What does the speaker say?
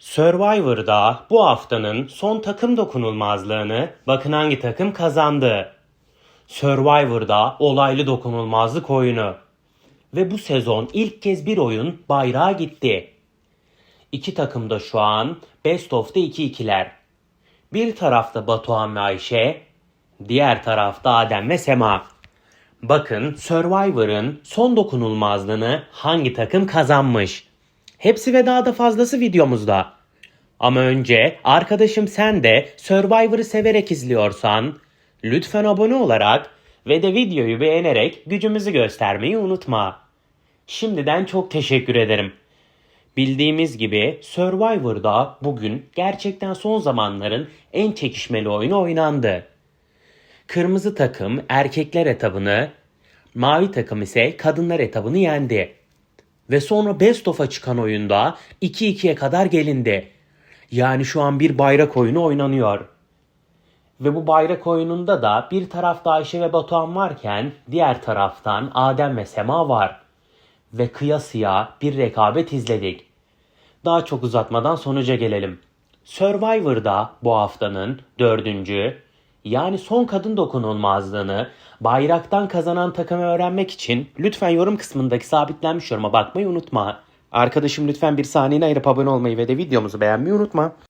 Survivor'da bu haftanın son takım dokunulmazlığını bakın hangi takım kazandı. Survivor'da olaylı dokunulmazlık oyunu. Ve bu sezon ilk kez bir oyun bayrağa gitti. İki takım da şu an Best of'ta 2-2'ler. Bir tarafta Batuhan ve Ayşe, diğer tarafta Adem ve Sema. Bakın Survivor'ın son dokunulmazlığını hangi takım kazanmış? Hepsi ve daha da fazlası videomuzda. Ama önce arkadaşım sen de Survivor'ı severek izliyorsan lütfen abone olarak ve de videoyu beğenerek gücümüzü göstermeyi unutma. Şimdiden çok teşekkür ederim. Bildiğimiz gibi Survivor'da bugün gerçekten son zamanların en çekişmeli oyunu oynandı. Kırmızı takım erkekler etabını, mavi takım ise kadınlar etabını yendi. Ve sonra Best of'a çıkan oyunda 2-2'ye kadar gelindi. Yani şu an bir bayrak oyunu oynanıyor. Ve bu bayrak oyununda da bir tarafta Ayşe ve Batuhan varken diğer taraftan Adem ve Sema var. Ve kıyasıya bir rekabet izledik. Daha çok uzatmadan sonuca gelelim. Survivor'da bu haftanın dördüncü yani son kadın dokunulmazlığını bayraktan kazanan takımı öğrenmek için lütfen yorum kısmındaki sabitlenmiş yoruma bakmayı unutma. Arkadaşım lütfen bir saniyeni ayırıp abone olmayı ve de videomuzu beğenmeyi unutma.